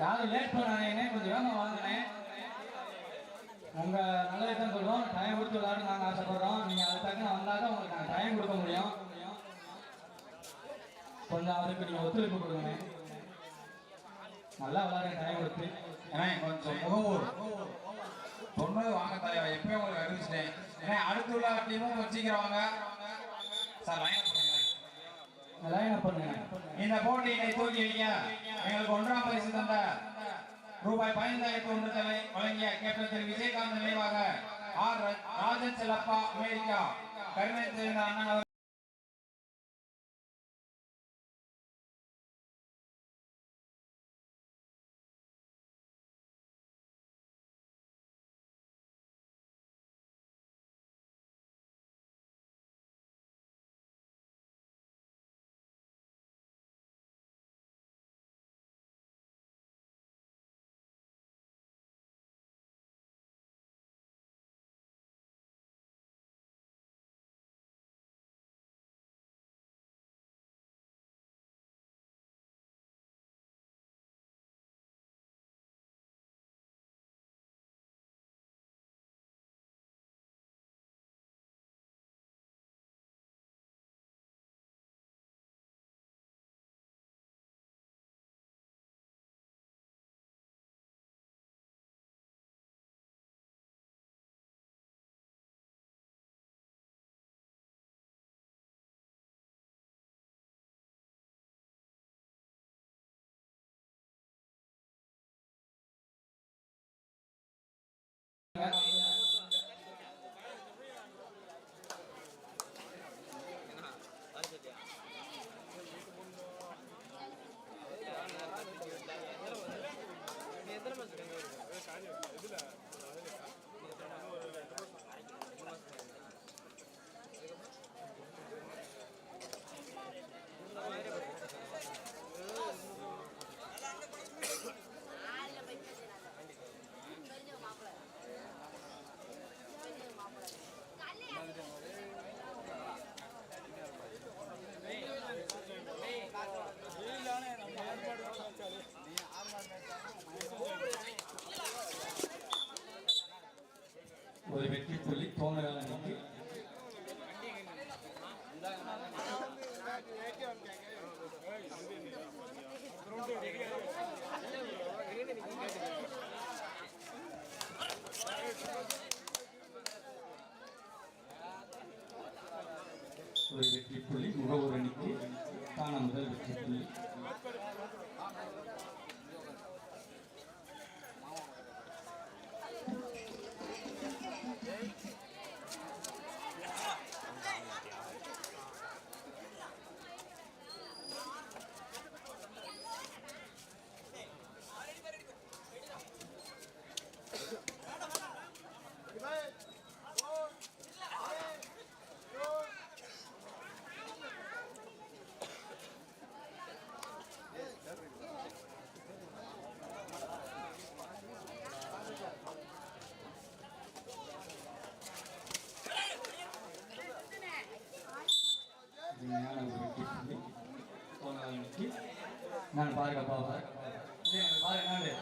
யாரும் லேட் பண்ணானே கொஞ்சம் வேகமாக வாங்கினேன் உங்கள் நல்லதை தான் சொல்றோம் டைம் கொடுத்து விளையாட நாங்கள் ஆசைப்படுறோம். நீங்கள் அது தக்க வந்தால் தான் உங்களுக்கு நாங்கள் டைம் கொடுக்க முடியும். கொஞ்சம் அதுக்கு நீங்கள் ஒத்துழைப்பு கொடுங்க. நல்லா விளாடுங்க டைம் கொடுத்து. ஏன்னா கொஞ்சம் முகமூர் சொன்னது வாங்க தலைவா எப்பயும் உங்களுக்கு அறிவிச்சிட்டேன். ஏன்னா அடுத்து உள்ள டீமும் வச்சுக்கிறவங்க. வாங்க சார் லைன் இந்த போட்டியை தூக்கி வைக்க எங்களுக்கு ஒன்றாம் பரிசு தந்த ரூபாய் பதினைந்தாயிரத்தி ஒன்று தலை வழங்கிய கேப்டன் திரு விஜயகாந்த் நினைவாக ஆர் ராஜன் செல்லப்பா அமெரிக்கா. கருணை தெரிந்த அண்ணன் வெற்றி புள்ளி தோணுகால அணிக்கு ஒரு வெற்றி புள்ளி முகவூர் அணிக்கு தான முதல் வெற்றி புள்ளி அருமையான ஒரு வெற்றி புள்ளி தோணுகால அணிக்கு நான் பாருங்க பாப்பா பாருங்க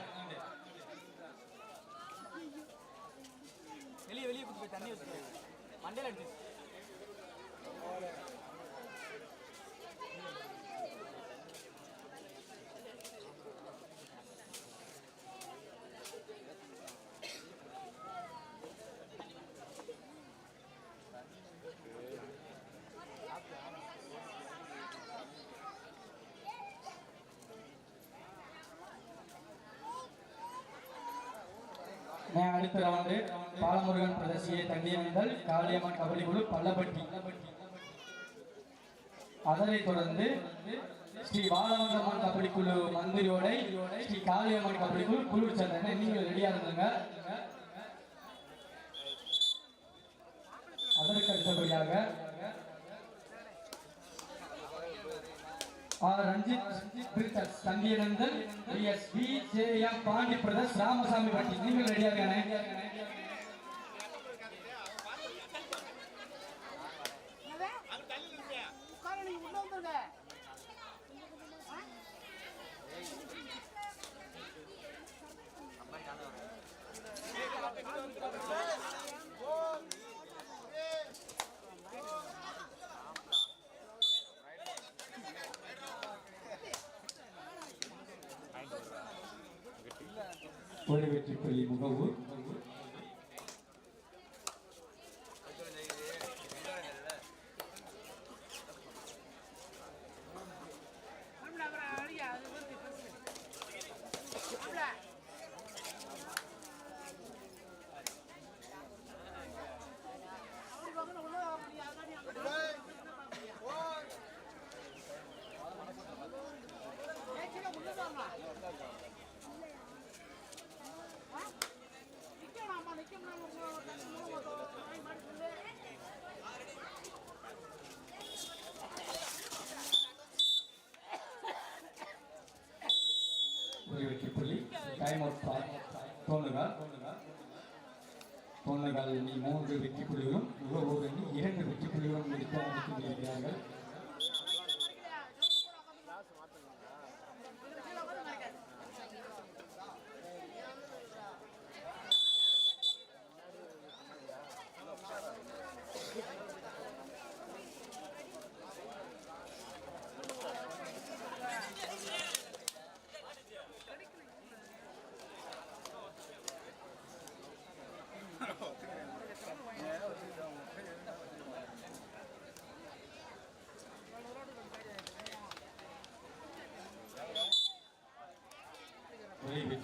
வெளியே வெளியே குத்து போய் தண்ணி வச்சு மண்டையில அடிச்சு நான் அடுத்த ரவுண்டு பாலமுருகன் பிரதேசிய தண்டியனங்கள் காளியம்மன் கபடி குழு பள்ளப்பட்டி. அதனைத் தொடர்ந்து ஸ்ரீ பாலவந்தம்மன் கபடி குழு மந்திரியோடை ஸ்ரீ காளியம்மன் கபடி குழு குழு சந்திரன் நீங்கள் ரெடியா இருந்துங்க அதற்கு அடுத்தபடியாக R Ranjith பிரித்தஸ் Thandiyanandan S V J M Pandi brothers Ramasamypatti நீங்கள் ரெடியாக ஒரு வெற்றி புள்ளி முகவூர் டைம் அவுட் பார் மூன்று வெற்றி புள்ளிகளும் முகவூர் இரண்டு வெற்றி புள்ளிகளும் முடித்து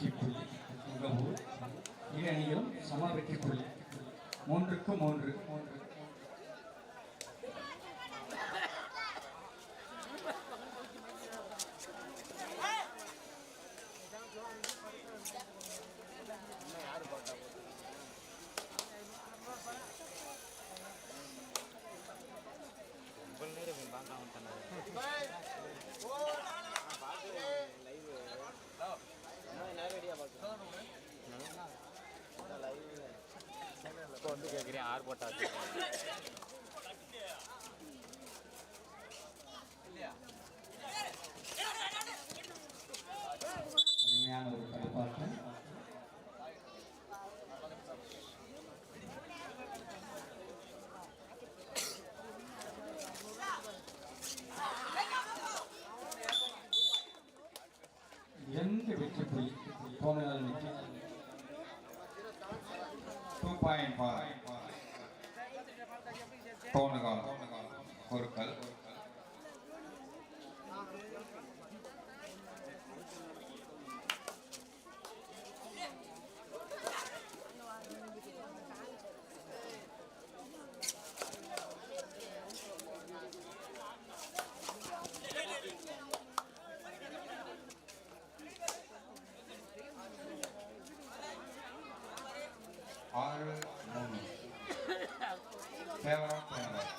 வெற்றி புள்ளி முகவூர் இரு அணிகளும் சம வெற்றி புள்ளி மூன்றுக்கு மூன்று மூன்று இவ்வளவு நேரம் பார்க்காம தானே இப்போ வந்து கேட்குறேன் ஆறு போட்டா அருமையான ஒரு களிப்பாட்டம் இரண்டு வெற்றி புள்ளி தோணுகால் வெற்றி டூ பாயிண்ட் ஃபார் தோணுகால் பொருட்கள் ஆறு மூணு ஃபேவரட் ஃபேவரட்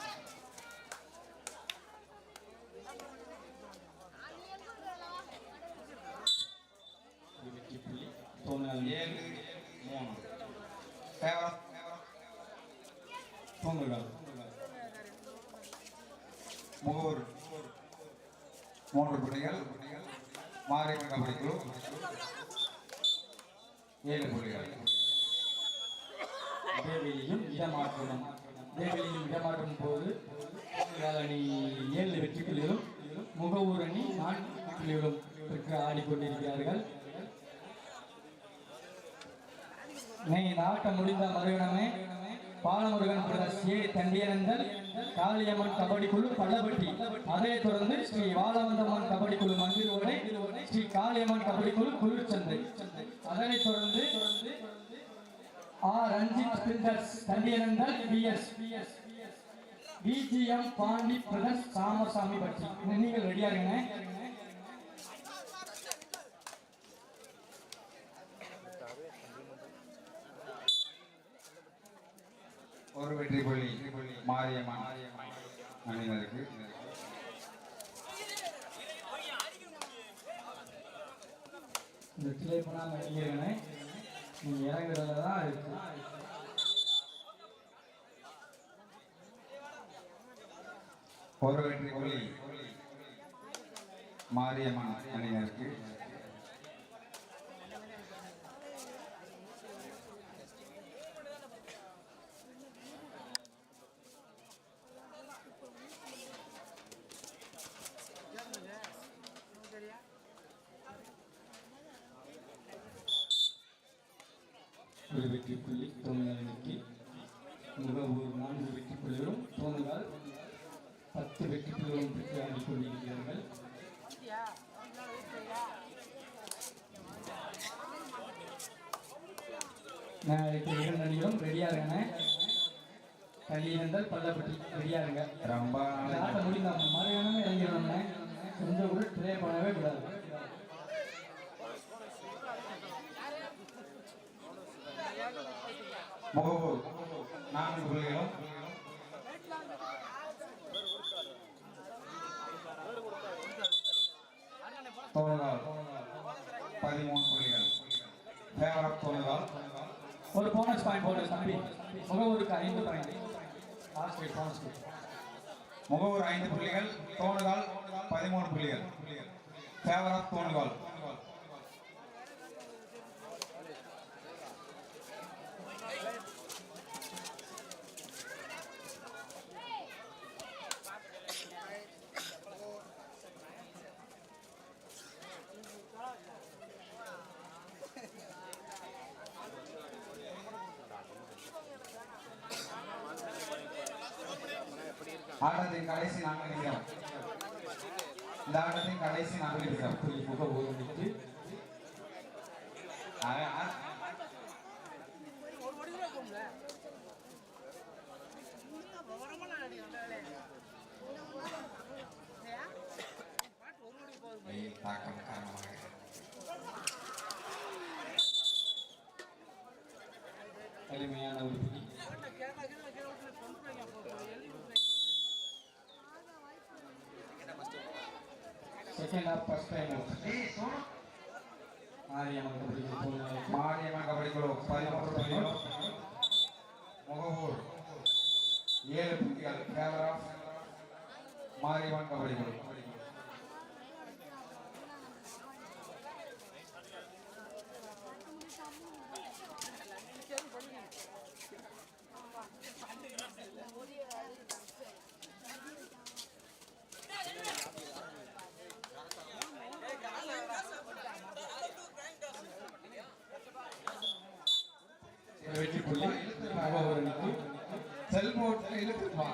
ஒரு வெற்றி புள்ளி தோணுகால் ஏழு மூணு ஃபேவரட் தோணுகால் முகூர் மூன்று புள்ளிகள் மாரியம்மன் கபடி குழு ஏழு புள்ளிகள். இடைவெளியும் இடமாற்றமும் இடைவெளியும் இடமாற்றும் போது அணி ஏழு வெற்றி புள்ளிகளும் முகவூர் அணி நான்கு புள்ளிகளும் பெற்று ஆடிக்கொண்டிருக்கிறார்கள். நெய் இந்த முடிந்த மறுவிடமே பாலமுருகன் பிரதர்ஸ் ஏ தண்டியனந்தல் காளியம்மன் கபடி குழு பள்ளப்பட்டி அதைத் தொடர்ந்து ஸ்ரீ வாழவந்தம்மன் கபடி குழு மந்திரோடை ஸ்ரீ காளியம்மன் கபடி குழு குளிர்ச்சந்தை. அதனைத் தொடர்ந்து R Ranjith printers Thandiyanandal BS BS BGM Pandi brothers Ramasamypatti நீங்கள் ரெடியா இருங்க ஒரு வெற்றி புள்ளி மாரியம்மன் அணியினருக்கு. இந்த கிளை பண்ணாம இறங்கிருங்க நீங்க இறங்குறதுல தான் இருக்கு. ஒரு வெற்றி புள்ளி மாரியம்மன் அணியினருக்கு ஒரு வெற்றி தோணுகால் அணிக்கு முகவூர் நான்கு வெற்றி புள்ளிகளும் பத்து வெற்றி புள்ளிகளும் பெற்று ஆடிக் கொண்டிருக்கிறார்கள் அணிகளும் ரெடியா இருங்க கல்லியந்தல் பள்ளப்பட்டி ரெடியா இருங்க. ரொம்ப இந்த ஆட்டம் முடிந்த மறுகணமே இறங்கிடணும்னே கொஞ்சம் கூட ட்ரே பண்ணவே கூடாது. முகவூர். நான்கு புள்ளிகளும். தோணுகால் பதிமூணு புள்ளிகள். ஃபேவர் ஆஃப் தோணுகால் ஒரு போனஸ் பாயிண்ட் போடு தம்பி. முகவூருக்கு ஐந்து பாயிண்ட் லாஸ்ட் போனஸ் முகவூர் ஐந்து புள்ளிகள். தோணுகால் பதிமூணு புள்ளிகள். ஃபேவர் ஆஃப் தோணுகால் ஆட்டத்தின் கடைசி நான்கு இந்த ஆட்டத்தின் கடைசி நான்கு நிமிடம். புள்ளி முகவூர் தாக்கம் காரணமாக. எளிமையான ஒரு second half first time Mariyamman kabaddi Thonugal Mariyamman kabaddi குழு பதினொன்று புள்ளிகளும் முகவூர். ஏழு புள்ளிகள். மாரியம்மன் கபடி குழு ஒரு வெற்றி புள்ளி முகவூர் அணிக்கு செல்போன் இழுத்துப்பா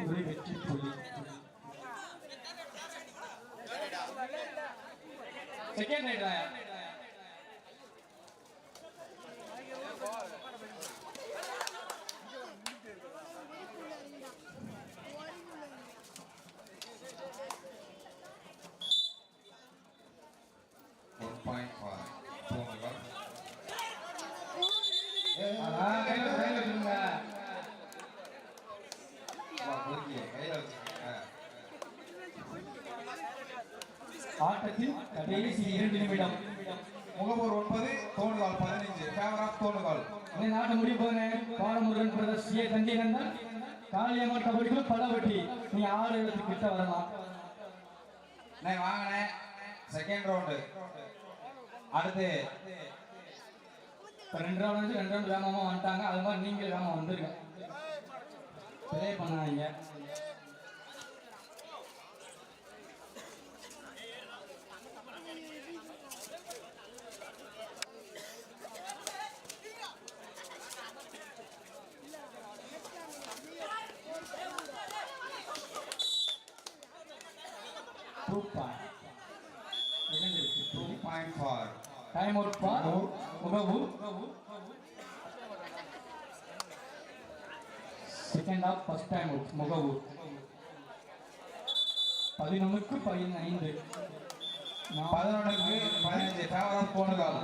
ஒரு வெற்றி புள்ளி செகண்ட் ரைட் கடைசி இரண்டு நிமிடம். முகப்பூர் ஒன்பது தோணுகால் பதினைஞ்சு ஃபேவர் ஆஃப் தோணுகால். இந்த நாட்டு முடிவு போங்க பாலமுருகன் பிரதர் சி தண்டியனந்தன் காளியம்மன் கபடிக்குள் பள்ளவட்டி நீ ஆறு இடத்துக்கு கிட்ட வரலாம். நான் வாங்கினேன் செகண்ட் ரவுண்டு அடுத்து. இப்போ ரெண்டு ரவுண்ட் வந்து ரெண்டு ரவுண்ட் வேகமாக வந்துட்டாங்க. அது மாதிரி நீங்களும் வேகமாக வந்துருங்க. ப்ளே பண்ணாதீங்க டூ பாயிண்ட் இரண்டு இருக்கு two point for time out for Mugavoor second half first time out Mugavoor பதினொன்றுக்கு பதினைந்து. பதினொன்றுக்கு பதினஞ்சு ஃபேவர் ஆஃப் தோணுகால்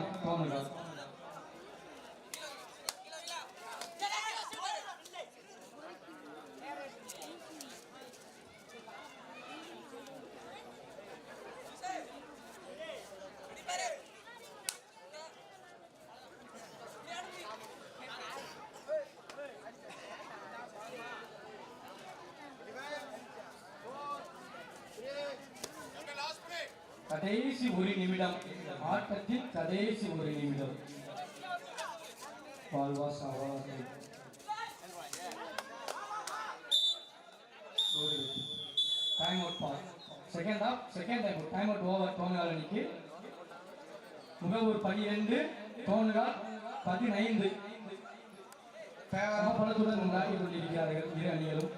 கடைசி ஒரு நிமிடம். ஆட்டத்தின் கடைசி ஒரு நிமிடம். வாழ்வாஸ் அவர்கள் time out ball. Second half second time time out over Thonugal அணிக்கு முகவூர் பனிரெண்டு தோணுகால் பதினைந்து. பலத்துடன் விளையாடி கொண்டிருக்கிறார்கள் இரு அணிகளும்.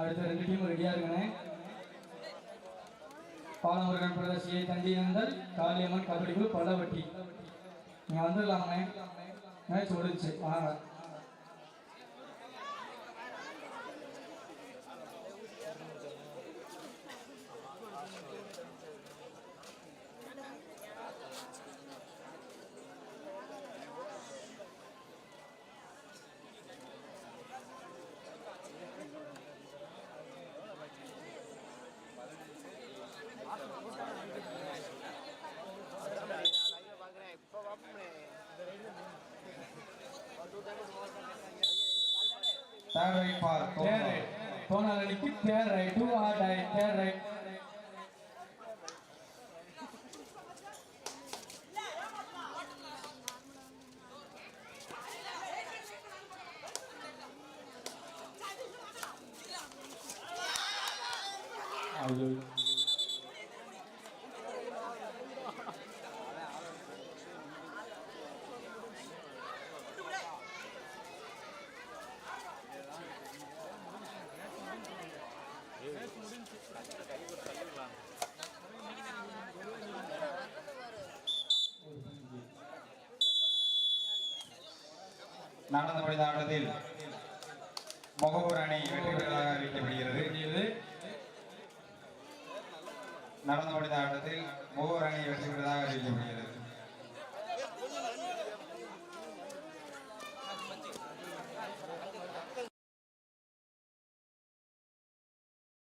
அடுத்த ரெண்டு டீம் ரெடியாக இருக்கணும். பாலமுருகன் பிரதர் சிஐ தண்டியனந்தல் காளியம்மன் கபடி குழு பல்லவட்டி. நீங்க வந்துடலாமே. மேட்ச் முடிஞ்சுச்சு வாங்க. Third raid for third raid Thonal அணிக்கு third raid do or die third நடந்து முடிந்த ஆட்டத்தில் முகப்பூர் அணி வெற்றி பெற்றதாக அறிவிக்கப்படுகிறது நடந்து முடிந்த ஆட்டத்தில் முகவர் அணி வெற்றி பெற்றதாக அறிவிக்கப்படுகிறது.